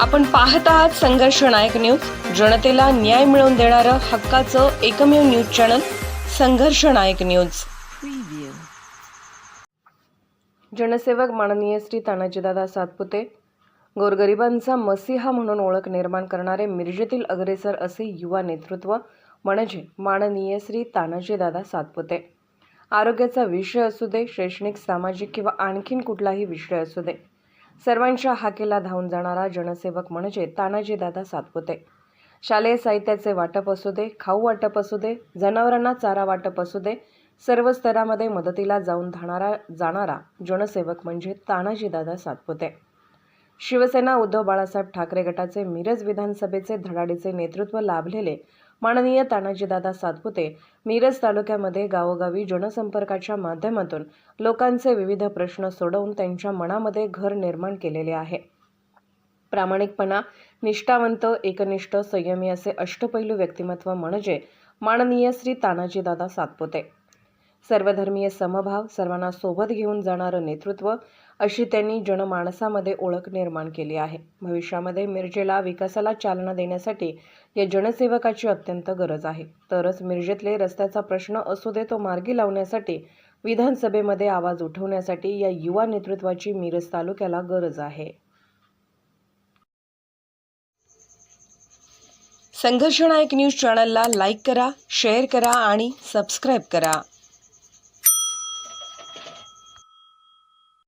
आपण पाहत आहात संघर्ष नायक न्यूज. जनतेला न्याय मिळवून देणारं हक्काचं एकमेव न्यूज चॅनल संघर्ष नायक न्यूज. जनसेवक माननीय श्री तानाजीदादा सातपुते गोरगरिबांचा मसीहा म्हणून ओळख निर्माण करणारे मिरजेतील अग्रेसर असे युवा नेतृत्व म्हणजे माननीय श्री तानाजीदादा सातपुते. आरोग्याचा विषय असू दे शैक्षणिक सामाजिक किंवा आणखीन कुठलाही विषय असू दे सर्वांच्या हाकेला धावून जाणारा जनसेवक म्हणजे तानाजीदादा सातपुते. शालेय साहित्याचे वाटप असू दे खाऊ वाटप असू दे जनावरांना चारा वाटप असू दे सर्व स्तरामध्ये मदतीला जाऊन धाणारा जाणारा जनसेवक म्हणजे तानाजीदादा सातपुते. शिवसेना उद्धव बाळासाहेब ठाकरे गटाचे मिरज विधानसभेचे धडाडीचे नेतृत्व लाभलेले माननीय तानाजीदादा सातपुते मिरज तालुक्यामध्ये गावोगावी जनसंपर्काच्या माध्यमातून लोकांचे विविध प्रश्न सोडवून त्यांच्या मनामध्ये घर निर्माण केलेले आहे. प्रामाणिकपणा निष्ठावंत एकनिष्ठ संयमी असे अष्टपैलू व्यक्तिमत्व म्हणजे माननीय श्री तानाजीदादा सातपुते. सर्वधर्मीय समभाव सर्वांना सोबत घेऊन जाणारं नेतृत्व अशी त्यांनी जनमानसामध्ये ओळख निर्माण केली आहे. भविष्यामध्ये मिरजेला विकासाला चालना देण्यासाठी या जनसेवकाची अत्यंत गरज आहे. तरच मिरजेतले रस्त्याचा प्रश्न असू दे तो मार्गी लावण्यासाठी विधानसभेमध्ये आवाज उठवण्यासाठी या युवा नेतृत्वाची मिरज तालुक्याला गरज आहे. संघर्ष नायक न्यूज चॅनलला लाईक करा शेअर करा आणि सबस्क्राईब करा.